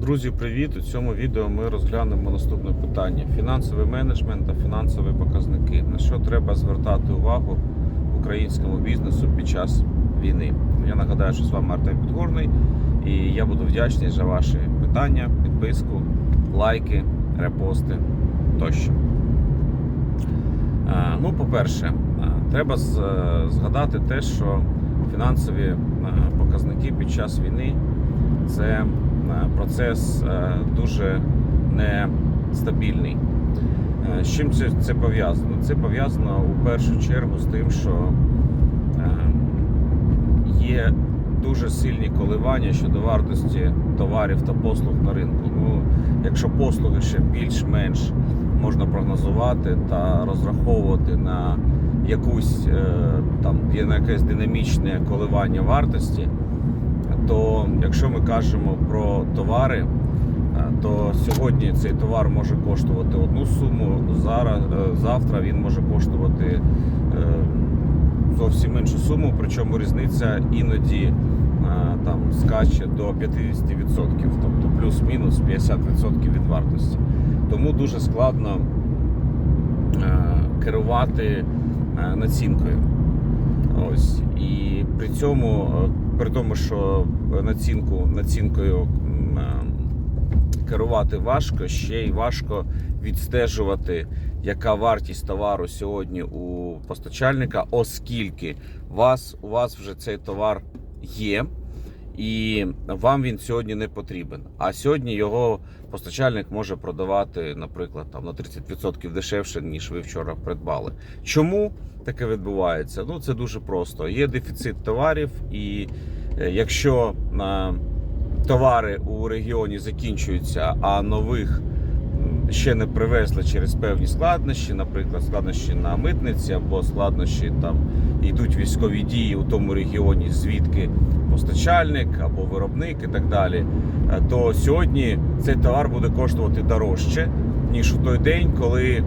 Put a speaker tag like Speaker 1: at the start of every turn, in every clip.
Speaker 1: Друзі, привіт! У цьому відео ми розглянемо наступне питання: фінансовий менеджмент та фінансові показники. На що треба звертати увагу українському бізнесу під час війни? Я нагадаю, що з вами Артем Підгорний, і я буду вдячний за ваші питання, підписку, лайки, репости тощо. Е, Ну, по-перше, е, треба е, згадати те, що фінансові показники під час війни це процес е, дуже нестабільний. Е, З чим це, це пов'язано? Це пов'язано у першу чергу з тим, що е, є дуже сильні коливання щодо вартості товарів та послуг на ринку. Ну, якщо послуги ще більш-менш можна прогнозувати та розраховувати на якусь е, там на якесь динамічне коливання вартості, то якщо ми кажемо про товари, е, то сьогодні цей товар може коштувати одну суму, зараз, е, завтра він може коштувати е, зовсім іншу суму, причому різниця іноді там скаче до 50%, тобто плюс-мінус 50% від вартості. Тому дуже складно керувати націнкою. Ось і при цьому, при тому, що націнку націнкою е, керувати важко, ще й важко відстежувати, яка вартість товару сьогодні у постачальника, оскільки вас у вас вже цей товар є. І вам він сьогодні не потрібен. А сьогодні його постачальник може продавати, наприклад, там на 30% дешевше, ніж ви вчора придбали. Чому таке відбувається? Ну це дуже просто. Є дефіцит товарів, і е, якщо е, товари у регіоні закінчуються, а нових ще не привезли через певні складнощі, наприклад, складнощі на митниці або складнощі там йдуть військові дії у тому регіоні, звідки постачальник або виробник і так далі, е, то сьогодні цей товар буде коштувати дорожче, ніж у той день, коли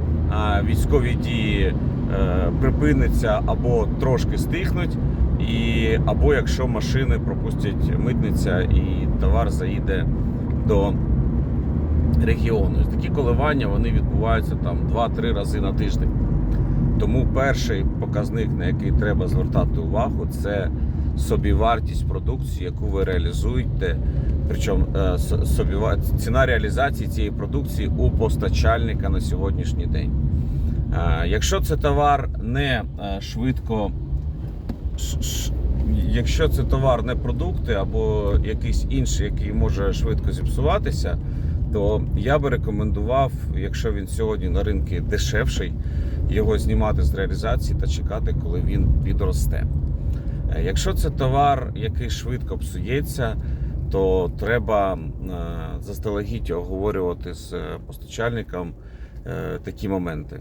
Speaker 1: військові дії е, припиняться або трошки стихнуть, і або якщо машини пропустять митниця і товар заїде до регіону. Такі коливання вони відбуваються там 2-3 рази на тиждень. Тому перший показник, на який треба звертати увагу, це собівартість продукції, яку ви реалізуєте. Причому е, ціна реалізації цієї продукції у постачальника на сьогоднішній день. Е, Якщо це товар не е, швидко, якщо це товар не продукти або якийсь інший, який може швидко зіпсуватися, то я би рекомендував, якщо він сьогодні на ринку дешевший, його знімати з реалізації та чекати, коли він підросте. Е, Якщо це товар, який швидко псується, то треба заздалегідь оговорювати з постачальником такі моменти.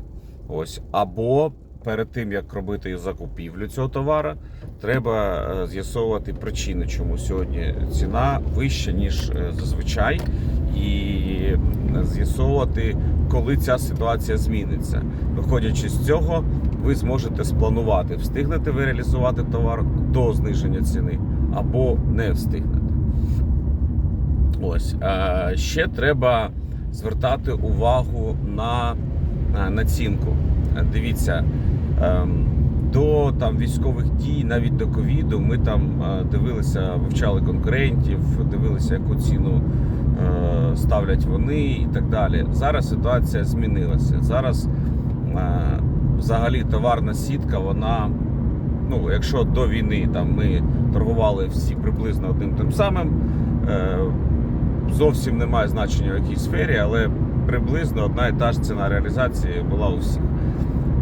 Speaker 1: Ось або перед тим як робити закупівлю цього товару, треба е, з'ясовувати причини, чому сьогодні ціна вища ніж е, зазвичай, і з'ясовувати, коли ця ситуація зміниться. Виходячи з цього, ви зможете спланувати, встигнете ви реалізувати товар до зниження ціни або не встигнете. Ось е, ще треба звертати увагу на націнку. Е, Дивіться, ем, до там військових дій, навіть до ковіду, ми там е, дивилися, вивчали конкурентів, дивилися, яку ціну е, ставлять вони і так далі. Зараз ситуація змінилася. Зараз е, взагалі товарна сітка, вона. Ну, якщо до війни там ми торгували всі приблизно одним тим самим, е, зовсім немає значення в якій сфері, але приблизно одна і та ж ціна реалізації була у всіх.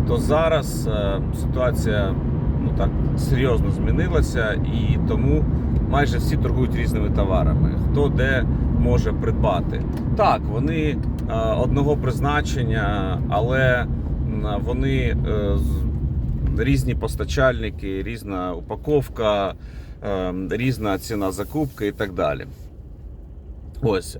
Speaker 1: То зараз е, ситуація ну так серйозно змінилася, і тому майже всі торгують різними товарами. Хто де може придбати. Так, вони е, одного призначення, але вони е, різні постачальники, різна упаковка, е, різна ціна закупки і так далі. Ось.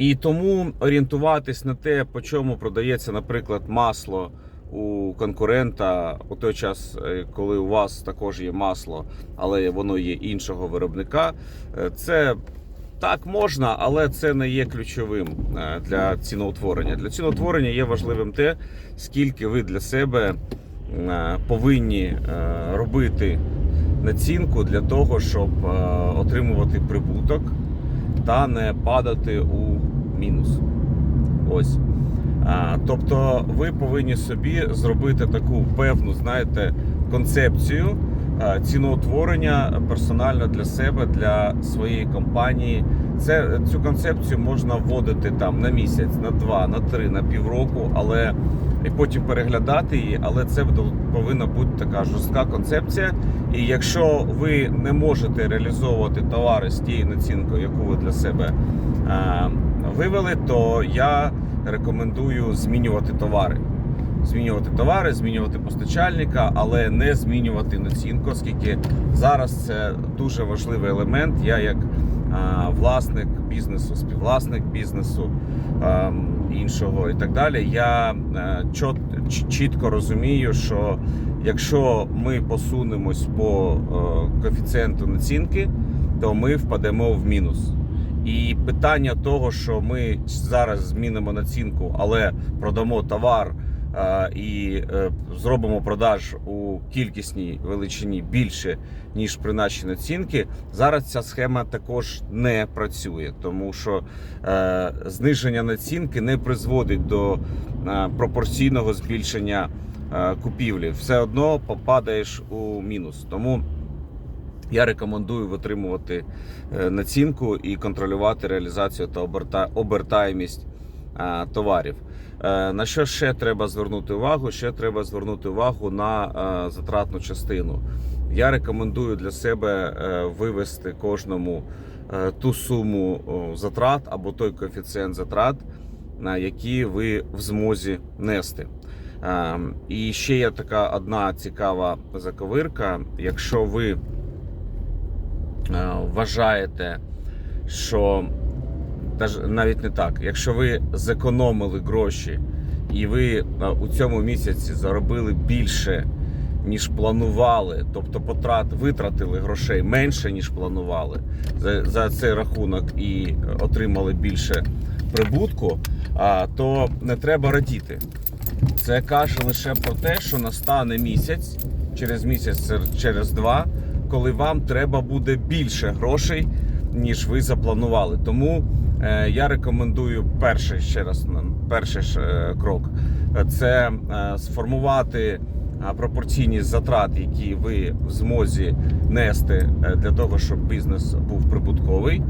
Speaker 1: І тому орієнтуватись на те, по чому продається, наприклад, масло у конкурента у той час, е, коли у вас також є масло, але воно є іншого виробника, е, це Так, можна, але це не є ключовим е, для ціноутворення. Для ціноутворення є важливим те, скільки ви для себе повинні робити націнку для того, щоб отримувати прибуток та не падати у мінус. Ось. А, Тобто ви повинні собі зробити таку певну, знаєте, концепцію а, ціноутворення персонально для себе, для своєї компанії. Це цю концепцію можна вводити там на місяць, на два, на три, на півроку, але і потім переглядати її. Але це повинна бути така жорстка концепція. І якщо ви не можете реалізовувати товари з тією націнкою, яку ви для себе а, вивели, то я рекомендую змінювати товари. Змінювати товари, змінювати постачальника, але не змінювати націнку, оскільки зараз це дуже важливий елемент. Я як власник бізнесу, співвласник бізнесу іншого і так далі. Я ч- чітко розумію, що якщо ми посунемось по е, коефіцієнту націнки, то ми впадемо в мінус. І питання того, що ми зараз змінимо націнку, але продамо товар е, і е, зробимо продаж у кількісній величині більше ніж при нашій націнки. Зараз ця схема також не працює, тому що е, зниження націнки не призводить до е, пропорційного збільшення купівлі. Все одно попадаєш у мінус. Тому я рекомендую витримувати націнку і контролювати реалізацію та оберта- обертаємість товарів. Е, На що ще треба звернути увагу? Ще треба звернути увагу на е, затратну частину. Я рекомендую для себе е, вивести кожному ту суму затрат або той коефіцієнт затрат, на які ви в змозі нести. І ще є така одна цікава заковирка. Якщо ви вважаєте, що навіть не так, якщо ви зекономили гроші і ви е, у цьому місяці заробили більше, ніж планували, тобто потрат витратили грошей менше, ніж планували за, за цей рахунок і отримали більше прибутку, а, то не треба радіти. Це каже лише про те, що настане місяць, через місяць, через два, коли вам треба буде більше грошей, ніж ви запланували. Тому я рекомендую перший ще раз перший ж, е, крок це е, сформувати е, пропорційність затрат, які ви в змозі нести е, для того, щоб бізнес був прибутковий,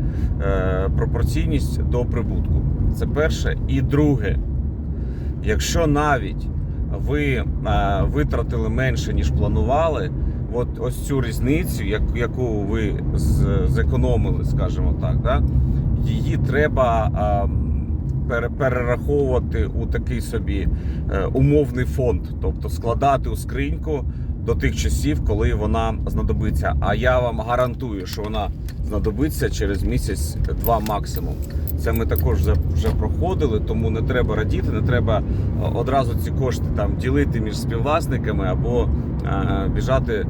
Speaker 1: е, пропорційність до прибутку. Це перше. І друге, якщо навіть ви е, витратили менше, ніж планували, от ось цю різницю, яку ви зекономили, скажімо так, да, її треба перераховувати у такий собі е, умовний фонд, тобто складати у скриньку до тих часів, коли вона знадобиться. А я вам гарантую, що вона знадобиться через місяць-два максимум. Це ми також вже, проходили, тому не треба радіти, не треба е, одразу ці кошти там ділити між співвласниками або е, біжати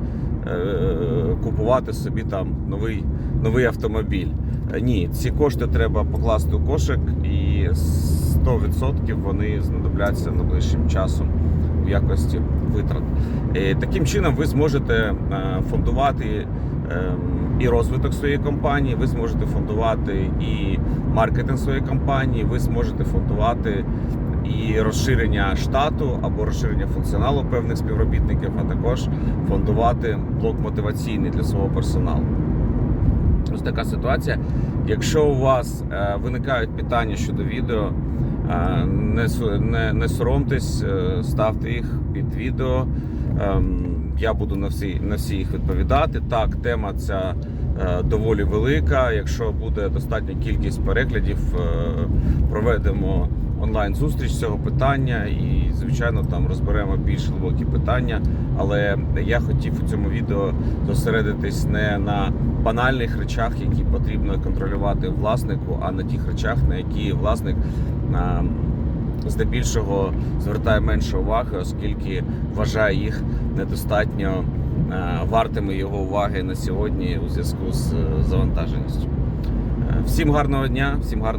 Speaker 1: купувати собі там новий, новий автомобіль. Е, Ні, ці кошти треба покласти у кошик, і 100% вони знадобляться найближчим часом у якості витрат. І таким чином ви зможете е, фондувати ем, і розвиток своєї компанії, ви зможете фондувати і маркетинг своєї компанії, ви зможете фондувати і розширення штату або розширення функціоналу певних співробітників, а також фондувати блок мотиваційний для свого персоналу. Ось така ситуація. Якщо у вас е, виникають питання щодо відео, е, не, не, не соромтесь, е, ставте їх під відео. Ем, я буду на всі, на всі їх відповідати. Так, тема ця доволі велика. Якщо буде достатня кількість переглядів, проведемо онлайн зустріч з цього питання і, звичайно, там розберемо більш глибокі питання. Але я хотів у цьому відео зосередитись не на банальних речах, які потрібно контролювати власнику, а на тих речах, на які власник а, здебільшого звертає менше уваги, оскільки вважає їх недостатньо вартими його уваги на сьогодні у зв'язку з е, завантаженістю. Е, Всім гарного дня, всім гарного